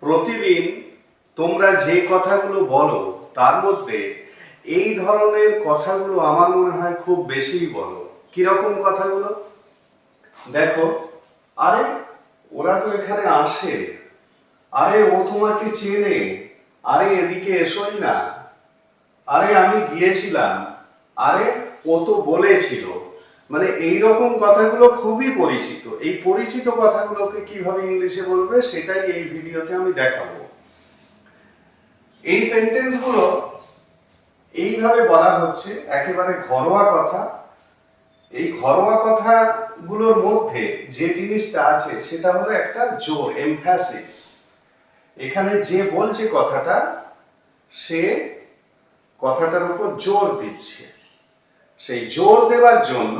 প্রতিদিন তোমরা যে কথাগুলো বলো, তার মধ্যে এই ধরনের কথাগুলো আমার মনে হয় খুব বেশিই বলো। কীরকম কথাগুলো? দেখো, আরে, ওরা তো এখানে আসে। আরে, ও তোমাকে চেনে। আরে, এদিকে এসোই না। আরে, আমি গিয়েছিলাম। আরে, ও তো বলেছিল। মানে এই রকম কথাগুলো খুবই পরিচিত। এই পরিচিত কথাগুলোকে কীভাবে ইংলিশে বলবে সেটাই এই ভিডিওতে আমি দেখাবো। এই সেন্টেন্সগুলো এইভাবে বলা হচ্ছে, একেবারে ঘরোয়া কথা। এই ঘরোয়া কথাগুলোর মধ্যে যে জিনিসটা আছে সেটা হলো একটা জোর এমফ্যাসিস এখানে যে বলছে কথাটা, সে কথাটার উপর জোর দিচ্ছে। সেই জোর দেওয়ার জন্য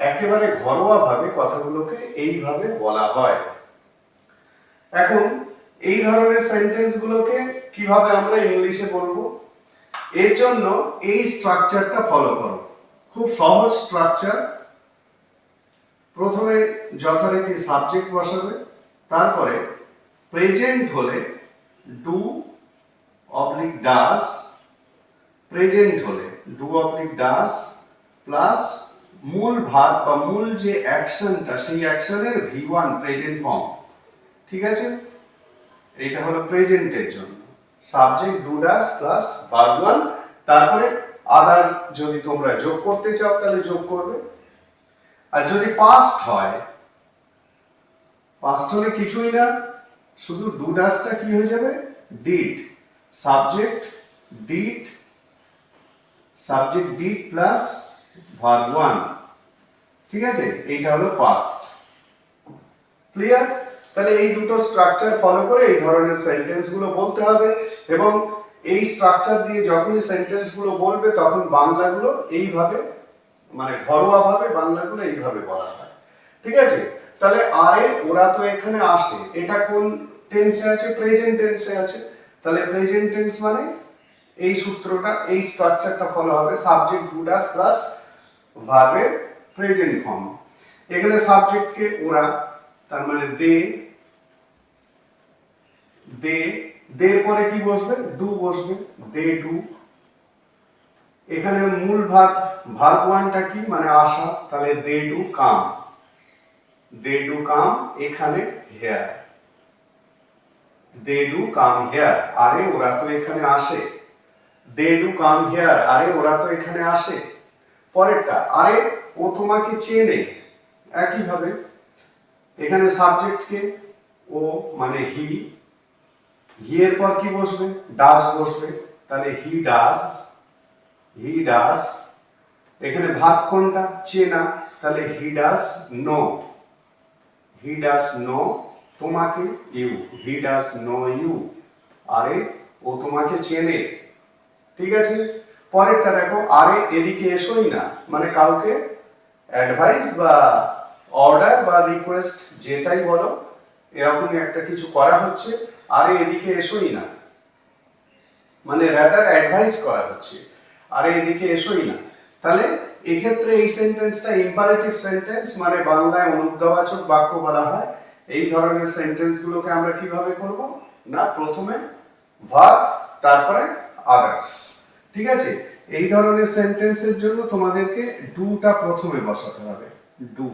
একেবারে ঘরোয়াভাবে কথাগুলোকে এইভাবে বলা হয়। এখন, এই ধরনের সেন্টেন্সগুলোকে কীভাবে আমরা ইংলিশে বলব? এর জন্য এই স্ট্রাকচারটা ফলো করো। খুব সহজ স্ট্রাকচার। প্রথমে যথারীতি সাবজেক্ট বসাবে, তারপরে প্রেজেন্ট হলে ডু অবলিক ডাস, প্রেজেন্ট হলে ডু অবলিক ডাস, প্লাস মূল ভাব বা মূল যে অ্যাকশনটা সেই অ্যাকশনের ভি ওয়ান প্রেজেন্ট ফর্ম ঠিক আছে? এটা হলো প্রেজেন্টের জন্য। Subject do does plus verb one তারপরে আদার যদি তোমরা যোগ করতে চাও, তাহলে যোগ করবে। আর যদি পাস্ট হয় পাস্ট হলে কিছুই না, শুধু ডু ডাসটা কি হয়ে যাবে? Did subject did subject did plus verb one. ঠিক আছে? এইটা হলো পাস্ট ক্লিয়ার তাহলে এই দুটো স্ট্রাকচার ফলো করে এই ধরনের সেন্টেন্সগুলো বলতে হবে এবং এই স্ট্রাকচার দিয়ে যখনই সেন্টেন্সগুলো বলবে, তখন বাংলাগুলো এইভাবে মানে ঘরোয়া ভাবে বাংলাগুলো এইভাবে বলা হয়। ঠিক আছে? তাহলে আরে ওরা তো এখানে আসে। এটা কোন টেন্সে আছে? প্রেজেন্ট টেন্সে আছে। তাহলে প্রেজেন্ট টেন্স মানে এই সূত্রটা, এই স্ট্রাকচারটা ফলো হবে। সাবজেক্ট ডুডাস প্লাস ভার্বের প্রেজেন্ট ফর্ম এখানে সাবজেক্টকে ওরা, তার মানে দে দে, দের পরে কি বসবে? ডু বসবে, দে ডু এখানে মূল ভার্ব ভার্ব ওয়ানটা কি? মানে আসা তাহলে দে do come. They do come, এখানে here. They do come, here. আরে, ওরা তো এখানে আসে। They do come, here. আরে, ওরা তো এখানে আসে। পরেরটা, আরে ও তোমাকে চেনে। একইভাবে, এখানে সাবজেক্টকে ও মানে হি হি এর পর কি বসবে? ডাস বসবে। তাহলে হি ডাস হি ডাস। এখানে ভাগ কোনটা? চেনা। তাহলে he does know. He does know তোমাকে you, he does know you. আরে ও তোমাকে চেনে। ঠিক আছে? পরেরটা দেখো, আরে এদিকে এসোই না। মানে কাউকে অ্যাডভাইস বা অর্ডার বা রিকোয়েস্ট যেটাই বলো, এরকমই একটা কিছু করা হচ্ছে, আরে এদিকে এসোই না। মানে রাদার অ্যাডভাইস করা হচ্ছে, আরে এদিকে এসোই না। তাহলে এক্ষেত্রে এই সেন্টেন্সটা ইম্পারেটিভ সেন্টেন্স মানে বাংলায় অনুদ্যবাচক বাক্য বলা হয়, এই ধরনের সেন্টেন্সগুলোকে আমরা কীভাবে করব? না, প্রথমে ভার্ব তারপরে আদার্স ঠিক আছে? এই ধরনের সেন্টেন্সের জন্য তোমাদেরকে ডুটা প্রথমে বসাতে হবে। ডু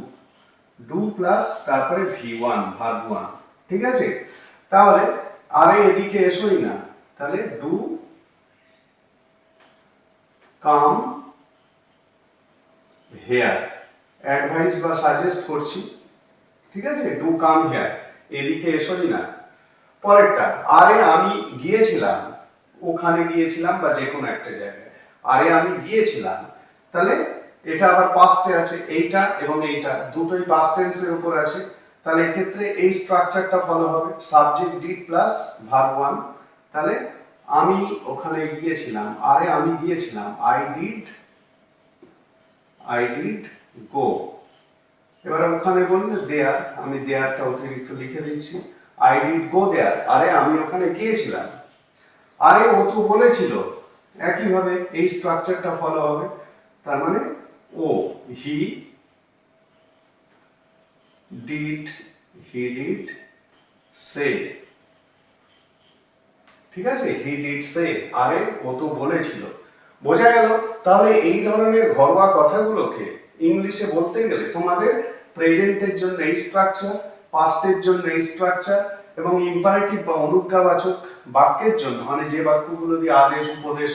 ডু প্লাস তারপরে ভি ওয়ান ভার্ব ওয়ান ঠিক আছে? তাহলে আরে এদিকে এসোই না। তাহলে ডু কাম হেয়ার অ্যাডভাইস বা সাজেস্ট করছি। ঠিক আছে? ডু কাম হেয়ার এদিকে এসোই না। পরেরটা, আরে আমি গিয়েছিলাম। ওখানে গিয়েছিলাম বা যে কোনো একটা জায়গায়। আরে আমি গিয়েছিলাম, তাহলে এটা আবার পাস্টে আছে, এইটা এবং এইটা, দুটোই পাস্ট টেন্সের উপর আছে। তাহলে এক্ষেত্রে এই স্ট্রাকচারটা ফলো হবে subject did plus verb one তাহলে আমি ওখানে গিয়েছিলাম, আরে আমি গিয়েছিলাম I did I did go এবারে ওখানে বললে দেয়ার আমি দেয়ারটা অতিরিক্ত লিখে দিচ্ছি। আই ডিড গো দেয়ার আরে আমি ওখানে গিয়েছিলাম। আরে ও তো বলেছিল, একইভাবে এই স্ট্রাকচারটা ফলো হবে, তার মানে ও হি ডিড হি ডিড সে ঠিক আছে? হি ডিড সে আরে ও তো বলেছিল। বোঝা গেল? তাহলে এই ধরনের ঘরোয়া কথাগুলোকে ইংলিশে বলতে গেলে তোমাদের প্রেজেন্টের জন্য এই স্ট্রাকচার পাস্টের জন্য এই স্ট্রাকচার এবং ইম্পারেটিভ বা অনুজ্ঞাবাচক বাক্যের জন্য মানে যে বাক্যগুলো দিয়ে আদেশ, উপদেশ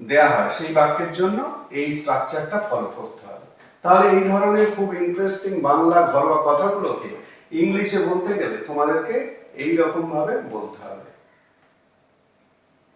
দেয়া হয়, সেই বাক্যের জন্য এই স্ট্রাকচারটা ফলো করতে হবে। তাহলে এই ধরনের খুব ইন্টারেস্টিং বাংলা ঘরোয়া কথাগুলোকে ইংলিশে বলতে গেলে তোমাদেরকে এই রকম ভাবে বলতে হবে।